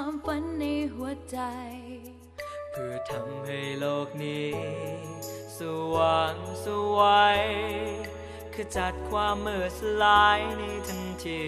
ความฝันในหัวใจ เพื่อทำให้โลกนี้ สว่างสวัยขจัดความมืดสลายในทันที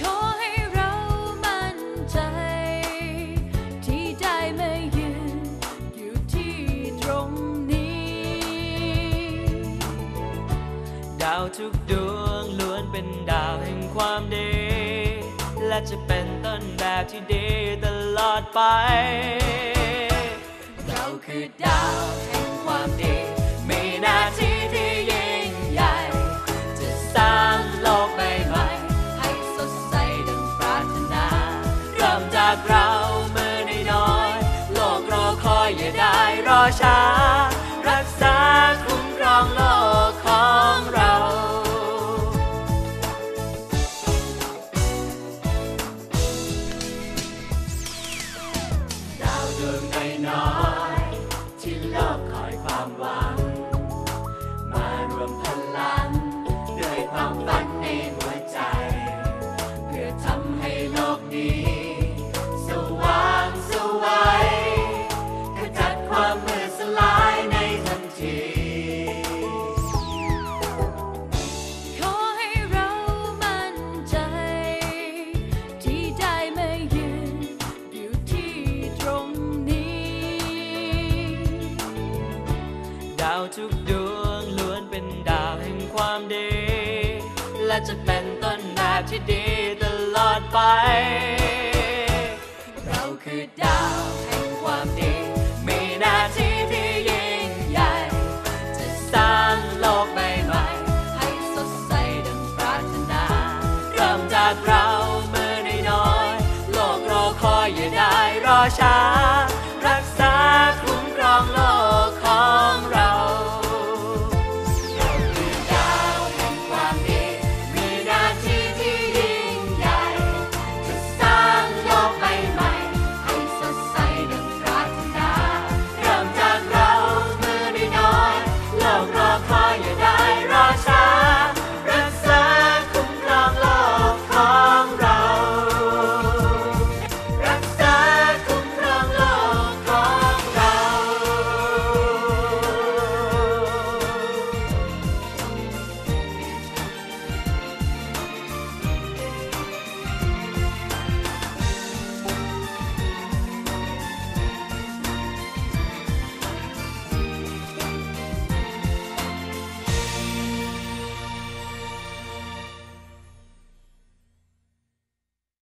ขอให้เรามั่นใจที่ได้มายืนอยู่ที่ตรงนี้ดาวทุกดวงล้วนเป็นดาวแห่งความดี และจะเป็นต้นแบบที่ดีตลอดไป เราคือดาวแห่งความดี มีหน้าที่ที่ยิ่งใหญ่ จะสร้างโลกใบใหม่ ให้สดใสดังปรารถนา เริ่มจากเรามือน้อยๆโลกรอคอยอย่าได้รอช้า ทุกดวงล้วนเป็นดาวแห่งความดี และจะเป็นต้นแบบที่ดีตลอดไป เราคือดาวแห่งความดี มีหน้าที่ที่ยิ่งใหญ่ จะสร้างโลกใบใหม่ให้สดใสดังปรารถนา เริ่มจากเรามือน้อยๆโลกรอคอยอย่าได้รอช้า